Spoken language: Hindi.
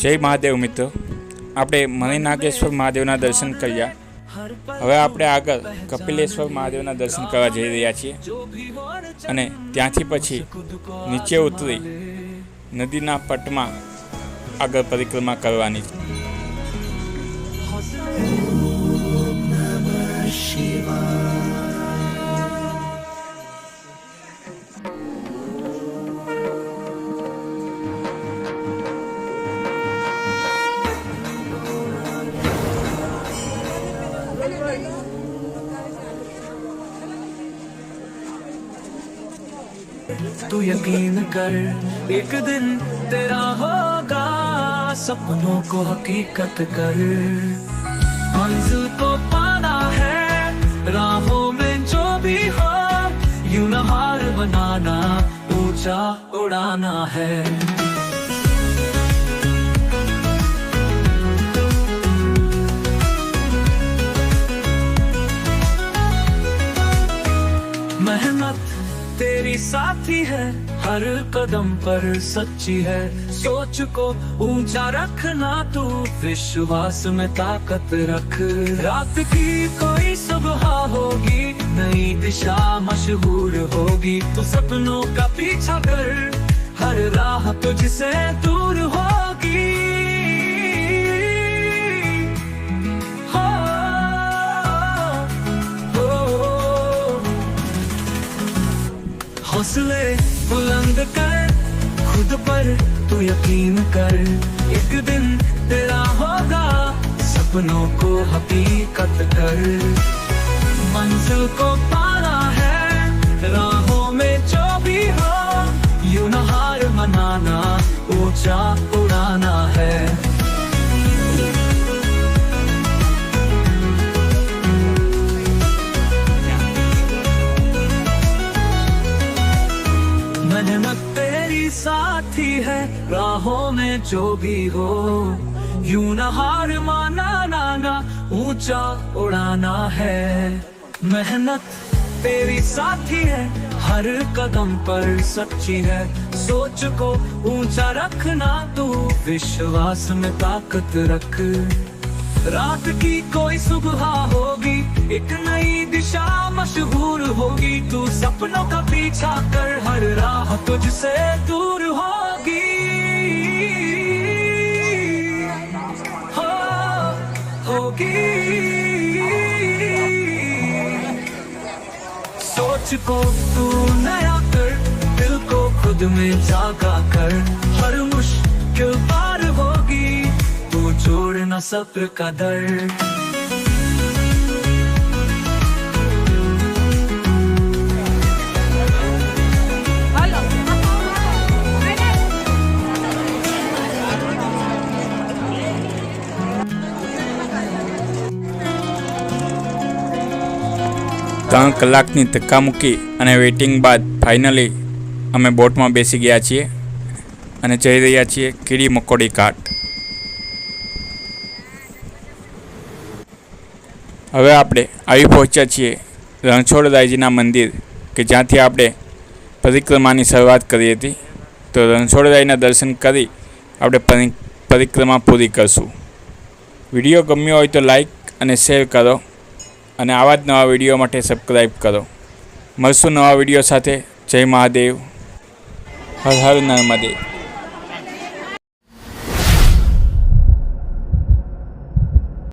જય મહાદેવ મિત્રો. આપણે મણિનાગેશ્વર મહાદેવના દર્શન કર્યા. હવે આપણે આગળ કપિલેશ્વર મહાદેવના દર્શન કરવા જઈ રહ્યા છીએ. અને ત્યાંથી પછી નીચે ઉતરી નદીના પટમાં આગળ પરિક્રમા કરવાની. છે तू यकीन कर, एक दिन तेरा होगा, सपनों को हकीकत कर। मंजिल को पाना है, राहों में जो भी हो, यूँ न हार बनाना, ऊँचा उड़ाना है। मेहनत तेरी साथी है हर कदम पर सच्ची है। सोच को ऊँचा रखना तू विश्वास में ताकत रख। रात की कोई सुबह होगी नई दिशा मशहूर होगी। तू सपनों का पीछा कर हर राह तुझसे दूर हो, हौसले बुलंद कर, खुद पर तू यकीन कर। एक दिन तेरा होगा, सपनों को हकीकत कर। मंजिल को पाना है, राहों में जो भी हो, यू न हार मनाना, ऊँचा साथी है राहों में जो भी हो। यूँ न हार माना नाना, ऊँचा उड़ाना है। मेहनत तेरी साथी है, हर कदम पर सच्ची है। सोच को ऊँचा रखना तू, विश्वास में ताकत रख। रात की कोई सुबह होगी, एक नई दिशा मशहूर होगी। तू सपनों का पीछा कर, हर राह तुझसे दूर होगी। सोच को तू नया कर, दिल को खुद में जागा कर। हर मुश्किल पार होगी, तू छोड़ना सब्र का दर ત્રણ કલાકની ધક્કા મૂકી અને વેઇટિંગ બાદ ફાઇનલી અમે બોટમાં બેસી ગયા છીએ અને જઈ રહ્યા છીએ કીડી મકોડી ઘાટ. હવે આપણે આવી પહોંચ્યા છીએ રણછોડરાયજીના મંદિર, કે જ્યાંથી આપણે પરિક્રમાની શરૂઆત કરી હતી. તો રણછોડરાયના દર્શન કરી આપણે પરી, પરિક્રમા પૂરી કરશું. વીડિયો ગમ્યો હોય તો લાઈક અને શેર કરો. અને આવા જ નવા વીડિયો માટે સબસ્ક્રાઈબ કરો. મળશું નવા વીડિયો સાથે. જય મહાદેવ. હર હર નર્મદે.